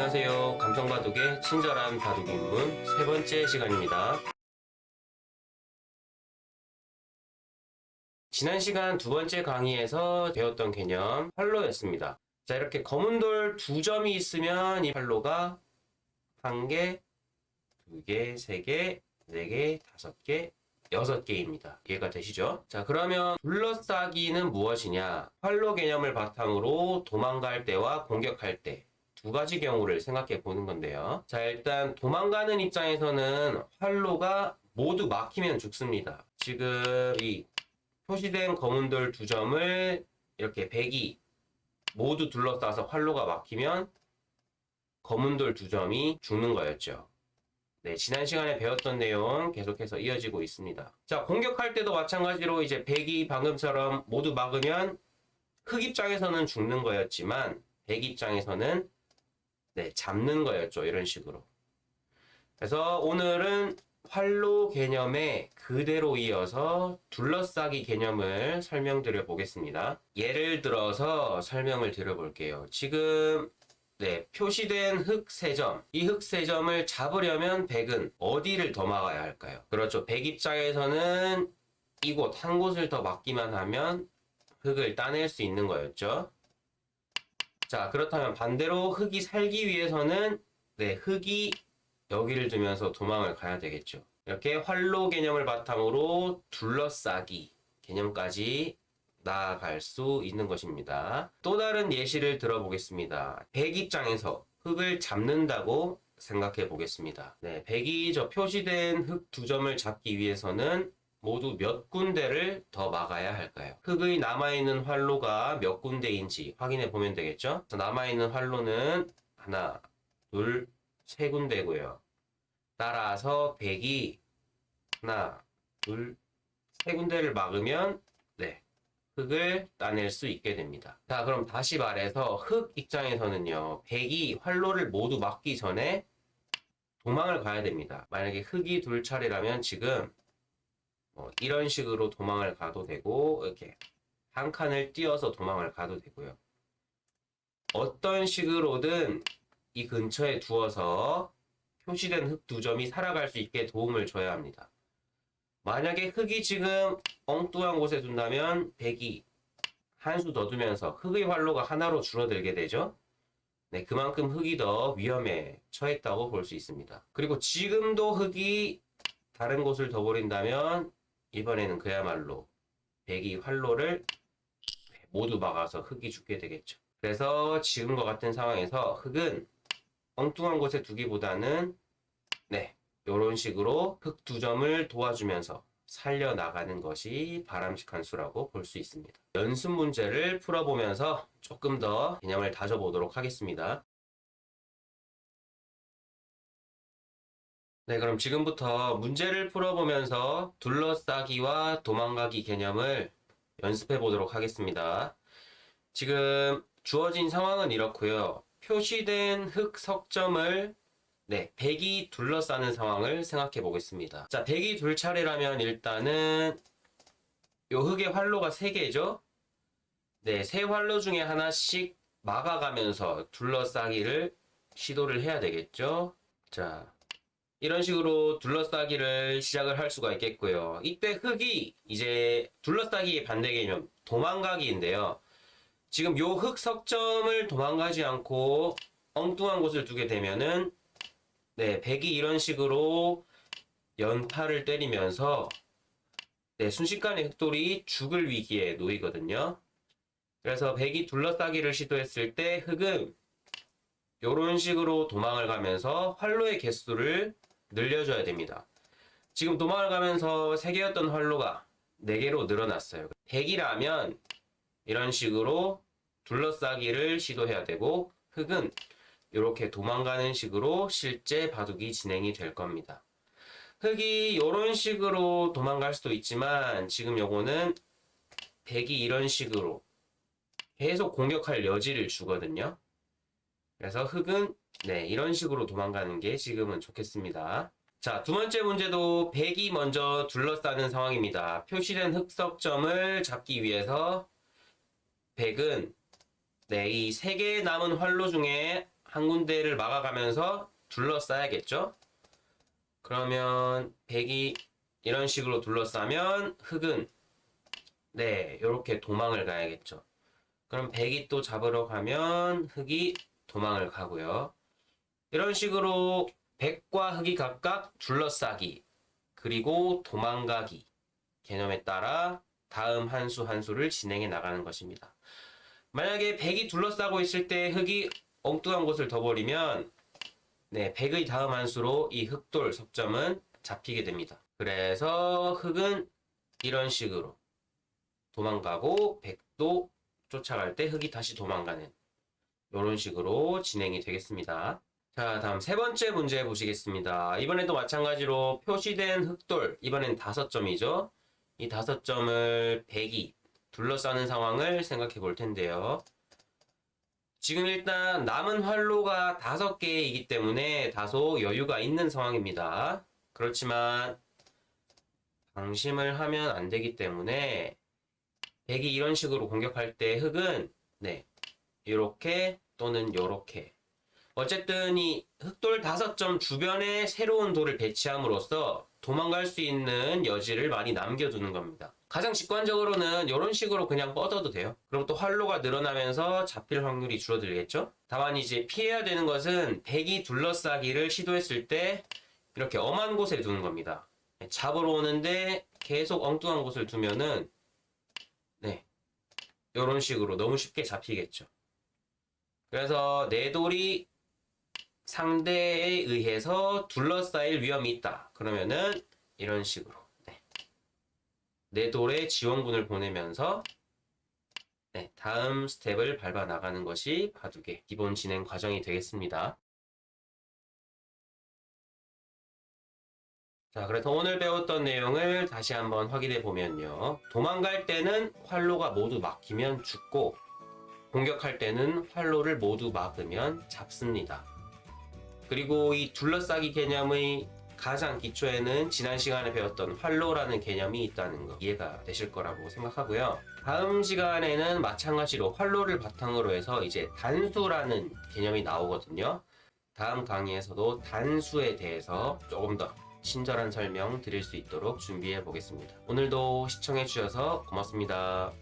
안녕하세요. 감성바둑의 친절한 바둑 입문 세 번째 시간입니다. 지난 시간 두 번째 강의에서 배웠던 개념 활로였습니다. 자, 이렇게 검은 돌 두 점이 있으면 이 활로가 한 개, 두 개, 세 개, 네 개, 다섯 개, 여섯 개입니다. 이해가 되시죠? 자, 그러면 둘러싸기는 무엇이냐? 활로 개념을 바탕으로 도망갈 때와 공격할 때 두 가지 경우를 생각해 보는 건데요. 자, 일단 도망가는 입장에서는 활로가 모두 막히면 죽습니다. 지금 이 표시된 검은 돌 두 점을 이렇게 백이 모두 둘러싸서 활로가 막히면 검은 돌 두 점이 죽는 거였죠. 네, 지난 시간에 배웠던 내용 계속해서 이어지고 있습니다. 자, 공격할 때도 마찬가지로 이제 백이 방금처럼 모두 막으면 흑 입장에서는 죽는 거였지만 백 입장에서는 네, 잡는 거였죠. 이런 식으로. 그래서 오늘은 활로 개념에 그대로 이어서 둘러싸기 개념을 설명드려 보겠습니다. 예를 들어서 설명을 드려볼게요. 지금 네, 표시된 흑세 점. 이흑세 점을 잡으려면 백은 어디를 더 막아야 할까요? 그렇죠. 백 입장에서는 이곳 한 곳을 더 막기만 하면 흑을 따낼 수 있는 거였죠. 자, 그렇다면 반대로 흑이 살기 위해서는 네, 흑이 여기를 두면서 도망을 가야 되겠죠. 이렇게 활로 개념을 바탕으로 둘러싸기 개념까지 나아갈 수 있는 것입니다. 또 다른 예시를 들어보겠습니다. 백 입장에서 흑을 잡는다고 생각해 보겠습니다. 네, 백이 저 표시된 흑두 점을 잡기 위해서는 모두 몇 군데를 더 막아야 할까요? 흑의 남아있는 활로가 몇 군데인지 확인해 보면 되겠죠? 남아있는 활로는 하나, 둘, 세 군데고요. 따라서 백이 하나, 둘, 세 군데를 막으면 네, 흑을 따낼 수 있게 됩니다. 자, 그럼 다시 말해서 흑 입장에서는요, 백이 활로를 모두 막기 전에 도망을 가야 됩니다. 만약에 흑이 둘 차례라면 지금 뭐 이런 식으로 도망을 가도 되고 이렇게 한 칸을 띄어서 도망을 가도 되고요. 어떤 식으로든 이 근처에 두어서 표시된 흑두 점이 살아갈 수 있게 도움을 줘야 합니다. 만약에 흑이 지금 엉뚱한 곳에 둔다면 백이 한 수 더 두면서 흑의 활로가 하나로 줄어들게 되죠. 네, 그만큼 흑이 더 위험에 처했다고 볼 수 있습니다. 그리고 지금도 흑이 다른 곳을 더 버린다면 이번에는 그야말로 백이 활로를 모두 막아서 흑이 죽게 되겠죠. 그래서 지금과 같은 상황에서 흑은 엉뚱한 곳에 두기보다는 네, 이런 식으로 흑두 점을 도와주면서 살려나가는 것이 바람직한 수라고 볼 수 있습니다. 연습 문제를 풀어보면서 조금 더 개념을 다져보도록 하겠습니다. 네, 그럼 지금부터 문제를 풀어보면서 둘러싸기와 도망가기 개념을 연습해 보도록 하겠습니다. 지금 주어진 상황은 이렇고요. 표시된 흑 석점을 네, 백이 둘러싸는 상황을 생각해 보겠습니다. 자, 백이 둘 차례라면 일단은 요 흑의 활로가 세 개죠? 네, 세 활로 중에 하나씩 막아가면서 둘러싸기를 시도를 해야 되겠죠? 자, 이런 식으로 둘러싸기를 시작을 할 수가 있겠고요. 이때 흑이 이제 둘러싸기의 반대 개념, 도망가기인데요. 지금 요흑 석점을 도망가지 않고 엉뚱한 곳을 두게 되면은 네, 백이 이런 식으로 연타를 때리면서 네, 순식간에 흑돌이 죽을 위기에 놓이거든요. 그래서 백이 둘러싸기를 시도했을 때 흑은 이런 식으로 도망을 가면서 활로의 개수를 늘려줘야 됩니다. 지금 도망을 가면서 3개였던 활로가 4개로 늘어났어요. 100이라면 이런 식으로 둘러싸기를 시도해야 되고 흑은 이렇게 도망가는 식으로 실제 바둑이 진행이 될 겁니다. 흑이 이런 식으로 도망갈 수도 있지만 지금 요거는 백이 이런 식으로 계속 공격할 여지를 주거든요. 그래서 흑은 네, 이런 식으로 도망가는 게 지금은 좋겠습니다. 자, 두 번째 문제도 백이 먼저 둘러싸는 상황입니다. 표시된 흑석점을 잡기 위해서 백은 네, 이 세 개의 남은 활로 중에 한 군데를 막아가면서 둘러싸야겠죠? 그러면 백이 이런 식으로 둘러싸면 흑은 네, 이렇게 도망을 가야겠죠. 그럼 백이 또 잡으러 가면 흑이 도망을 가고요. 이런 식으로 백과 흑이 각각 둘러싸기 그리고 도망가기 개념에 따라 다음 한 수 한 수를 진행해 나가는 것입니다. 만약에 백이 둘러싸고 있을 때 흑이 엉뚱한 곳을 더 버리면 네, 백의 다음 한 수로 이 흑돌 석점은 잡히게 됩니다. 그래서 흑은 이런 식으로 도망가고 백도 쫓아갈 때 흑이 다시 도망가는 이런 식으로 진행이 되겠습니다. 자, 다음 세 번째 문제 보시겠습니다. 이번에도 마찬가지로 표시된 흑돌, 이번엔 다섯 점이죠. 이 다섯 점을 백이 둘러싸는 상황을 생각해 볼 텐데요. 지금 일단 남은 활로가 다섯 개이기 때문에 다소 여유가 있는 상황입니다. 그렇지만 방심을 하면 안 되기 때문에 백이 이런 식으로 공격할 때 흑은 네 이렇게 또는 요렇게 어쨌든 이 흑돌 다섯 점 주변에 새로운 돌을 배치함으로써 도망갈 수 있는 여지를 많이 남겨두는 겁니다. 가장 직관적으로는 이런 식으로 그냥 뻗어도 돼요. 그럼 또 활로가 늘어나면서 잡힐 확률이 줄어들겠죠? 다만 이제 피해야 되는 것은 백이 둘러싸기를 시도했을 때 이렇게 엄한 곳에 두는 겁니다. 잡으러 오는데 계속 엉뚱한 곳을 두면은 네 이런 식으로 너무 쉽게 잡히겠죠. 그래서 내 돌이 상대에 의해서 둘러싸일 위험이 있다. 그러면은 이런 식으로 네. 내 돌에 지원군을 보내면서 네, 다음 스텝을 밟아 나가는 것이 바둑의 기본 진행 과정이 되겠습니다. 자, 그래서 오늘 배웠던 내용을 다시 한번 확인해 보면요. 도망갈 때는 활로가 모두 막히면 죽고 공격할 때는 활로를 모두 막으면 잡습니다. 그리고 이 둘러싸기 개념의 가장 기초에는 지난 시간에 배웠던 활로라는 개념이 있다는 거 이해가 되실 거라고 생각하고요. 다음 시간에는 마찬가지로 활로를 바탕으로 해서 이제 단수라는 개념이 나오거든요. 다음 강의에서도 단수에 대해서 조금 더 친절한 설명 드릴 수 있도록 준비해 보겠습니다. 오늘도 시청해 주셔서 고맙습니다.